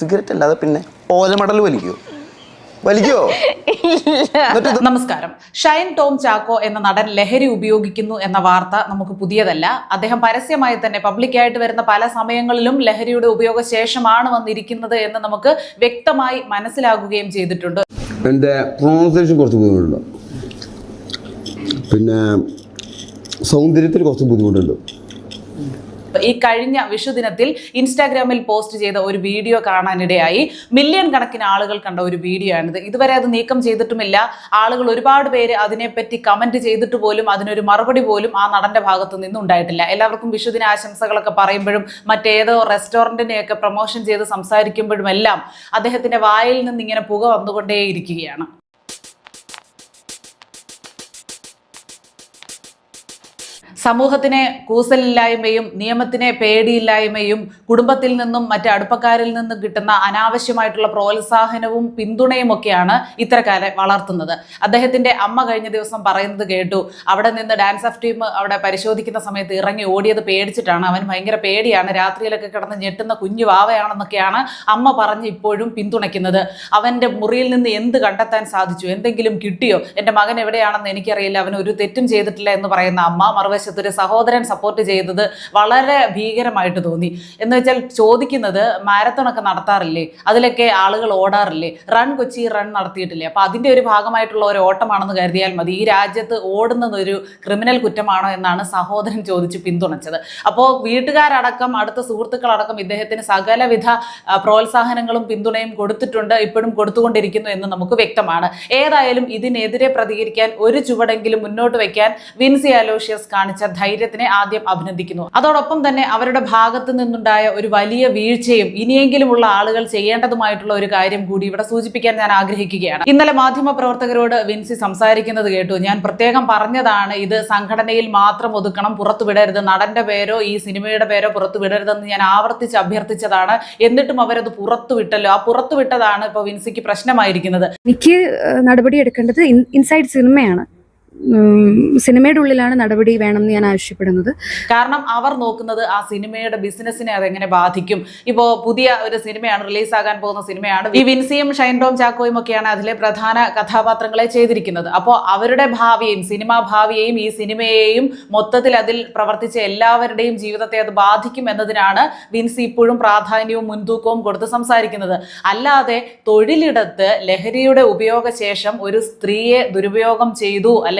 Cigarette അല്ലാതെ പിന്നെ ഓലമടൽ വലിക്കോ? വലിക്കോ? നമസ്കാരം. ഷൈൻ ടോം ചാക്കോ എന്ന നടൻ ലഹരി ഉപയോഗിക്കുന്നു എന്ന വാർത്ത നമുക്ക് പുതിയതല്ല. അദ്ദേഹം പരസ്യമായി തന്നെ പബ്ലിക്കായിട്ട് വരുന്ന പല സമയങ്ങളിലും ലഹരിയുടെ ഉപയോഗശേഷമാണ് വന്നിരിക്കുന്നത് എന്ന് നമുക്ക് വ്യക്തമായി മനസ്സിലാകുകയും ചെയ്തിട്ടുണ്ട്. എന്റെ പ്രൊണൗൺസിയേഷൻ കുറച്ച് ബുദ്ധിമുട്ടുണ്ട്. പിന്നെ സൗന്ദര്യത്തിൽ കുറച്ച് ബുദ്ധിമുട്ടുണ്ട്. ഈ കഴിഞ്ഞ വിഷുദിനത്തിൽ ഇൻസ്റ്റാഗ്രാമിൽ പോസ്റ്റ് ചെയ്ത ഒരു വീഡിയോ കാണാനിടയായി. മില്യൺ കണക്കിന് ആളുകൾ കണ്ട ഒരു വീഡിയോ ആണിത്. ഇതുവരെ അത് നീക്കം ചെയ്തിട്ടുമില്ല. ആളുകൾ ഒരുപാട് പേര് അതിനെപ്പറ്റി കമന്റ് ചെയ്തിട്ട് പോലും അതിനൊരു മറുപടി പോലും ആ നടന്റെ ഭാഗത്തു നിന്നും ഉണ്ടായിട്ടില്ല. എല്ലാവർക്കും വിഷുദിന ആശംസകളൊക്കെ പറയുമ്പോഴും മറ്റേതോ റെസ്റ്റോറന്റിനെയൊക്കെ പ്രൊമോഷൻ ചെയ്ത് സംസാരിക്കുമ്പോഴും എല്ലാം അദ്ദേഹത്തിന്റെ വായിൽ നിന്ന് ഇങ്ങനെ പുക വന്നുകൊണ്ടേയിരിക്കുകയാണ്. സമൂഹത്തിനെ കൂസലില്ലായ്മയും നിയമത്തിനെ പേടിയില്ലായ്മയും കുടുംബത്തിൽ നിന്നും മറ്റ് അടുപ്പക്കാരിൽ നിന്നും കിട്ടുന്ന അനാവശ്യമായിട്ടുള്ള പ്രോത്സാഹനവും പിന്തുണയും ഒക്കെയാണ് ഇത്തരക്കാരെ വളർത്തുന്നത്. അദ്ദേഹത്തിന്റെ അമ്മ കഴിഞ്ഞ ദിവസം പറയുന്നത് കേട്ടു. അവിടെ നിന്ന് ഡാൻസ് ഓഫ് ടീം അവിടെ പരിശോധിക്കുന്ന സമയത്ത് ഇറങ്ങി ഓടിയത് പേടിച്ചിട്ടാണ്. അവൻ ഭയങ്കര പേടിയാണ്. രാത്രിയിലൊക്കെ കിടന്ന് ഞെട്ടുന്ന കുഞ്ഞു വാവയാണെന്നൊക്കെയാണ് അമ്മ പറഞ്ഞ് ഇപ്പോഴും പിന്തുണയ്ക്കുന്നത്. അവന്റെ മുറിയിൽ നിന്ന് എന്ത് കണ്ടെത്താൻ സാധിച്ചു? എന്തെങ്കിലും കിട്ടിയോ? എന്റെ മകൻ എവിടെയാണെന്ന് എനിക്കറിയില്ല. അവൻ ഒരു തെറ്റും ചെയ്തിട്ടില്ല എന്ന് പറയുന്ന അമ്മ മറുവശത്ത് ഒരു സഹോദരൻ സപ്പോർട്ട് ചെയ്തത് വളരെ ഭീകരമായിട്ട് തോന്നി. എന്ന് വെച്ചാൽ ചോദിക്കുന്നത് മാരത്തോൺ ഒക്കെ നടത്താറില്ലേ? അതിലൊക്കെ ആളുകൾ ഓടാറില്ലേ? റൺ കൊച്ചി റൺ നടത്തിയിട്ടില്ലേ? അപ്പൊ അതിന്റെ ഒരു ഭാഗമായിട്ടുള്ള ഒരു ഓട്ടമാണെന്ന് കരുതിയാൽ മതി. ഈ രാജ്യത്ത് ഓടുന്നത് ഒരു ക്രിമിനൽ കുറ്റമാണോ എന്നാണ് സഹോദരൻ ചോദിച്ച് പിന്തുണച്ചത്. അപ്പോൾ വീട്ടുകാരടക്കം അടുത്ത സുഹൃത്തുക്കളടക്കം ഇദ്ദേഹത്തിന് സകലവിധ പ്രോത്സാഹനങ്ങളും പിന്തുണയും കൊടുത്തിട്ടുണ്ട്. ഇപ്പോഴും കൊടുത്തുകൊണ്ടിരിക്കുന്നു എന്ന് നമുക്ക് വ്യക്തമാണ്. ഏതായാലും ഇതിനെതിരെ പ്രതികരിക്കാൻ ഒരു ചുവടെങ്കിലും മുന്നോട്ട് വയ്ക്കാൻ വിൻസി അലോഷ്യസ് കാണിച്ച ധൈര്യത്തിനെ ആദ്യം അഭിനന്ദിക്കുന്നു. അതോടൊപ്പം തന്നെ അവരുടെ ഭാഗത്ത് നിന്നുണ്ടായ ഒരു വലിയ വീഴ്ചയും ഇനിയെങ്കിലുമുള്ള ആളുകൾ ചെയ്യേണ്ടതുമായിട്ടുള്ള ഒരു കാര്യം കൂടി ഇവിടെ സൂചിപ്പിക്കാൻ ഞാൻ ആഗ്രഹിക്കുകയാണ്. ഇന്നലെ മാധ്യമ പ്രവർത്തകരോട് വിൻസി സംസാരിക്കുന്നത് കേട്ടു. ഞാൻ പ്രത്യേകം പറഞ്ഞതാണ് ഇത് സംഘടനയിൽ മാത്രം ഒതുക്കണം പുറത്തുവിടരുത് നടന്റെ പേരോ ഈ സിനിമയുടെ പേരോ പുറത്തു വിടരുതെന്ന് ഞാൻ ആവർത്തിച്ച് അഭ്യർത്ഥിച്ചതാണ്. എന്നിട്ടും അവരത് പുറത്തു വിട്ടല്ലോ. ആ പുറത്തുവിട്ടതാണ് വിട്ടതാണ് ഇപ്പോൾ വിൻസിക്ക് പ്രശ്നമായിരിക്കുന്നത്. എനിക്ക് നടപടി എടുക്കേണ്ടത് ഇൻസൈഡ് സിനിമയാണ്. സിനിമയുടെ ഉള്ളിലാണ് നടപടി വേണം എന്ന് ഞാൻ ആവശ്യപ്പെടുന്നത്. കാരണം അവർ നോക്കുന്നത് ആ സിനിമയുടെ ബിസിനസ്സിനെ അതെങ്ങനെ ബാധിക്കും. ഇപ്പോൾ പുതിയ ഒരു സിനിമയാണ് റിലീസ് റിലീസാകാൻ പോകുന്ന സിനിമയാണ്. ഈ വിൻസിയും ഷൈൻ ടോം ചാക്കോയും ഒക്കെയാണ് അതിലെ പ്രധാന കഥാപാത്രങ്ങളെ ചെയ്തിരിക്കുന്നത്. അപ്പോൾ അവരുടെ ഭാവിയെയും സിനിമാ ഭാവിയെയും ഈ സിനിമയെയും മൊത്തത്തിൽ അതിൽ പ്രവർത്തിച്ച എല്ലാവരുടെയും ജീവിതത്തെ അത് ബാധിക്കും എന്നതിനാണ് വിൻസി ഇപ്പോഴും പ്രാധാന്യവും മുൻതൂക്കവും കൊടുത്ത് സംസാരിക്കുന്നത്. അല്ലാതെ തൊഴിലിടത്ത് ലഹരിയുടെ ഉപയോഗശേഷം ഒരു സ്ത്രീയെ ദുരുപയോഗം ചെയ്തു അല്ലെങ്കിൽ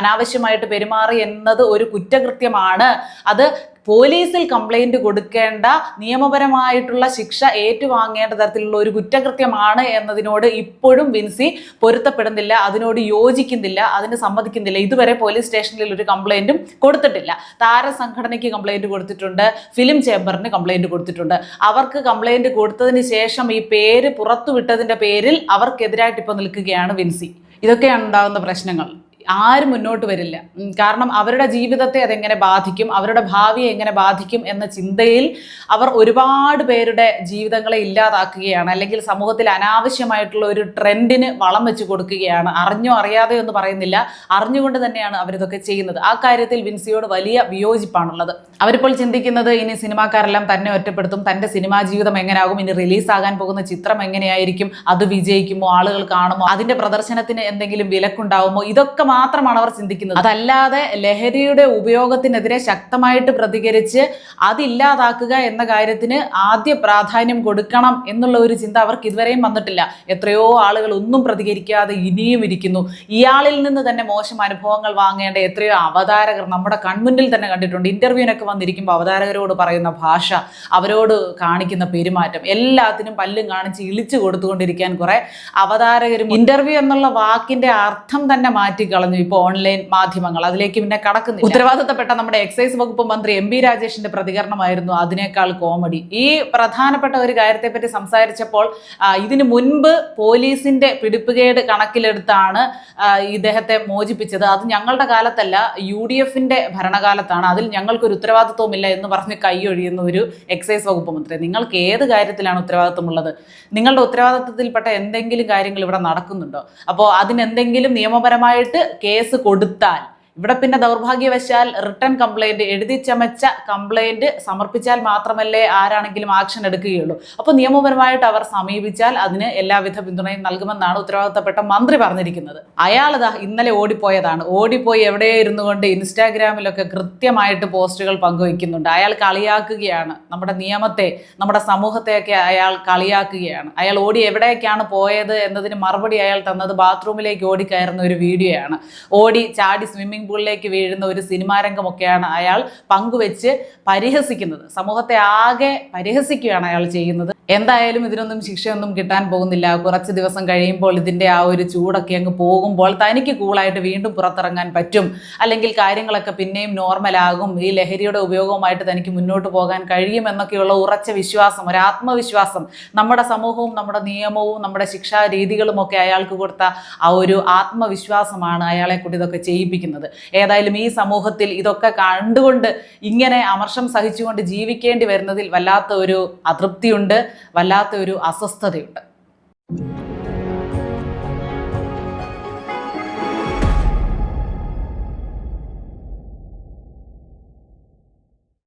അനാവശ്യമായിട്ട് പെരുമാറി എന്നത് ഒരു കുറ്റകൃത്യമാണ്. അത് പോലീസിൽ കംപ്ലൈന്റ് കൊടുക്കേണ്ട നിയമപരമായിട്ടുള്ള ശിക്ഷ ഏറ്റുവാങ്ങേണ്ട തരത്തിലുള്ള ഒരു കുറ്റകൃത്യമാണ് എന്നതിനോട് ഇപ്പോഴും വിൻസി പൊരുത്തപ്പെടുന്നില്ല അതിനോട് യോജിക്കുന്നില്ല അതിന് സമ്മതിക്കുന്നില്ല. ഇതുവരെ പോലീസ് സ്റ്റേഷനിൽ ഒരു കംപ്ലൈന്റും കൊടുത്തിട്ടില്ല. താരസംഘടനയ്ക്ക് കംപ്ലൈന്റ് കൊടുത്തിട്ടുണ്ട് ഫിലിം ചേംബറിന് കംപ്ലൈന്റ് കൊടുത്തിട്ടുണ്ട്. അവർക്ക് കംപ്ലൈന്റ് കൊടുത്തതിന് ശേഷം ഈ പേര് പുറത്തുവിട്ടതിന്റെ പേരിൽ അവർക്കെതിരായിട്ട് ഇപ്പോൾ നിൽക്കുകയാണ് വിൻസി. ഇതൊക്കെയാണ് ഉണ്ടാകുന്ന പ്രശ്നങ്ങൾ. ആരും മുന്നോട്ട് വരില്ല. കാരണം അവരുടെ ജീവിതത്തെ അതെങ്ങനെ ബാധിക്കും അവരുടെ ഭാവിയെ എങ്ങനെ ബാധിക്കും എന്ന ചിന്തയിൽ അവർ ഒരുപാട് പേരുടെ ജീവിതങ്ങളെ ഇല്ലാതാക്കുകയാണ്. അല്ലെങ്കിൽ സമൂഹത്തിൽ അനാവശ്യമായിട്ടുള്ള ഒരു ട്രെൻഡിന് വളം വെച്ച് കൊടുക്കുകയാണ്. അറിഞ്ഞോ അറിയാതെയോ എന്ന് പറയുന്നില്ല. അറിഞ്ഞുകൊണ്ട് തന്നെയാണ് അവരിതൊക്കെ ചെയ്യുന്നത്. ആ കാര്യത്തിൽ വിൻസിയോട് വലിയ വിയോജിപ്പാണുള്ളത്. അവരിപ്പോൾ ചിന്തിക്കുന്നത് ഇനി സിനിമാക്കാരെല്ലാം തന്നെ ഒറ്റപ്പെടുത്തും. തന്റെ സിനിമാ ജീവിതം എങ്ങനെയാകും ഇനി റിലീസാകാൻ പോകുന്ന ചിത്രം എങ്ങനെയായിരിക്കും? അത് വിജയിക്കുമോ? ആളുകൾ കാണുമോ? അതിന്റെ പ്രദർശനത്തിന് എന്തെങ്കിലും വിലക്കുണ്ടാവുമോ? ഇതൊക്കെ മാത്രമാണ് അവർ ചിന്തിക്കുന്നത്. അതല്ലാതെ ലഹരിയുടെ ഉപയോഗത്തിനെതിരെ ശക്തമായിട്ട് പ്രതികരിച്ച് അതില്ലാതാക്കുക എന്ന കാര്യത്തിന് ആദ്യ പ്രാധാന്യം കൊടുക്കണം എന്നുള്ള ഒരു ചിന്ത അവർക്ക് ഇതുവരെയും വന്നിട്ടില്ല. എത്രയോ ആളുകൾ ഒന്നും പ്രതികരിക്കാതെ ഇനിയും ഇരിക്കുന്നു. ഇയാളിൽ നിന്ന് തന്നെ മോശം അനുഭവങ്ങൾ വാങ്ങേണ്ട എത്രയോ അവതാരകർ നമ്മുടെ കൺമുന്നിൽ തന്നെ കണ്ടിട്ടുണ്ട്. ഇന്റർവ്യൂവിനൊക്കെ വന്നിരിക്കുമ്പോൾ അവതാരകരോട് പറയുന്ന ഭാഷ അവരോട് കാണിക്കുന്ന പെരുമാറ്റം എല്ലാത്തിനും പല്ലും കാണിച്ച് ഇളിച്ചു കൊടുത്തുകൊണ്ടിരിക്കാൻ കുറെ അവതാരകരും ഇന്റർവ്യൂ എന്നുള്ള വാക്കിന്റെ അർത്ഥം തന്നെ മാറ്റിക്കളഞ്ഞു. ഇപ്പോൾ ഓൺലൈൻ മാധ്യമങ്ങൾ അതിലേക്ക് പിന്നെ കടക്കുന്നു ഉത്തരവാദിത്തപ്പെട്ട നമ്മുടെ എക്സൈസ് വകുപ്പ് മന്ത്രി എം ബി രാജേഷിന്റെ പ്രതികരണമായിരുന്നു അതിനേക്കാൾ കോമഡി ഈ പ്രധാനപ്പെട്ട ഒരു കാര്യത്തെ പറ്റി സംസാരിച്ചപ്പോൾ ഇതിനു മുൻപ് പോലീസിന്റെ പിടിപ്പുകേട് കണക്കിലെടുത്താണ് ഇദ്ദേഹത്തെ മോചിപ്പിച്ചത്. അത് ഞങ്ങളുടെ കാലത്തല്ല യു ഡി എഫിന്റെ ഭരണകാലത്താണ്. അതിൽ ഞങ്ങൾക്കൊരു ഉത്തരവാദിത്വമില്ല എന്ന് പറഞ്ഞ് കൈയൊഴിയുന്ന ഒരു എക്സൈസ് വകുപ്പ് മന്ത്രി. നിങ്ങൾക്ക് ഏത് കാര്യത്തിലാണ് ഉത്തരവാദിത്വമുള്ളത്? നിങ്ങളുടെ ഉത്തരവാദിത്വത്തിൽപ്പെട്ട എന്തെങ്കിലും കാര്യങ്ങൾ ഇവിടെ നടക്കുന്നുണ്ടോ? അപ്പോൾ അതിനെന്തെങ്കിലും നിയമപരമായിട്ട് കേസ് കൊടുത്താൽ ഇവിടെ പിന്നെ ദൗർഭാഗ്യവശാൽ റിട്ടേൺ കംപ്ലൈന്റ് എഴുതി ചമച്ച കംപ്ലൈന്റ് സമർപ്പിച്ചാൽ മാത്രമല്ലേ ആരാണെങ്കിലും ആക്ഷൻ എടുക്കുകയുള്ളൂ. അപ്പോൾ നിയമപരമായിട്ട് അവർ സമീപിച്ചാൽ അതിന് എല്ലാവിധ പിന്തുണയും നൽകുമെന്നാണ് ഉത്തരവാദിത്തപ്പെട്ട മന്ത്രി പറഞ്ഞിരിക്കുന്നത്. അയാൾ ഇന്നലെ ഓടിപ്പോയതാണ്. ഓടിപ്പോയി എവിടെ ഇരുന്നു കൊണ്ട് ഇൻസ്റ്റാഗ്രാമിലൊക്കെ കൃത്യമായിട്ട് പോസ്റ്റുകൾ പങ്കുവയ്ക്കുന്നുണ്ട്. അയാൾ കളിയാക്കുകയാണ്. നമ്മുടെ നിയമത്തെ നമ്മുടെ സമൂഹത്തെയൊക്കെ അയാൾ കളിയാക്കുകയാണ്. അയാൾ ഓടി എവിടേക്കാണ് പോയത് എന്നതിന് മറുപടി അയാൾ തന്നത് ബാത്റൂമിലേക്ക് ഓടിക്കയറുന്ന ഒരു വീഡിയോയാണ്. ഓടി ചാടി സ്വിമ്മിംഗ് പൂളിലേക്ക് വീഴുന്ന ഒരു സിനിമാരംഗമൊക്കെയാണ് അയാൾ പങ്കുവെച്ച് പരിഹസിക്കുന്നത്. സമൂഹത്തെ ആകെ പരിഹസിക്കുകയാണ് അയാൾ ചെയ്യുന്നത്. എന്തായാലും ഇതിനൊന്നും ശിക്ഷയൊന്നും കിട്ടാൻ പോകുന്നില്ല. കുറച്ച് ദിവസം കഴിയുമ്പോൾ ഇതിന്റെ ആ ഒരു ചൂടൊക്കെ അങ്ങ് പോകുമ്പോൾ തനിക്ക് കൂളായിട്ട് വീണ്ടും പുറത്തിറങ്ങാൻ പറ്റും. അല്ലെങ്കിൽ കാര്യങ്ങളൊക്കെ പിന്നെയും നോർമലാകും. ഈ ലഹരിയുടെ ഉപയോഗവുമായിട്ട് തനിക്ക് മുന്നോട്ട് പോകാൻ കഴിയുമെന്നൊക്കെയുള്ള ഉറച്ച വിശ്വാസം ഒരു ആത്മവിശ്വാസം നമ്മുടെ സമൂഹവും നമ്മുടെ നിയമവും നമ്മുടെ ശിക്ഷാ രീതികളുമൊക്കെ അയാൾക്ക് കൊടുത്ത ആ ഒരു ആത്മവിശ്വാസമാണ് അയാളെ കൂടി ഇതൊക്കെ ചെയ്യിപ്പിക്കുന്നത്. ഏതായാലും ഈ സമൂഹത്തിൽ ഇതൊക്കെ കണ്ടുകൊണ്ട് ഇങ്ങനെ അമർഷം സഹിച്ചുകൊണ്ട് ജീവിക്കേണ്ടി വരുന്നതിൽ വല്ലാത്ത ഒരു അതൃപ്തിയുണ്ട് വല്ലാത്ത ഒരു അസ്വസ്ഥതയുണ്ട്.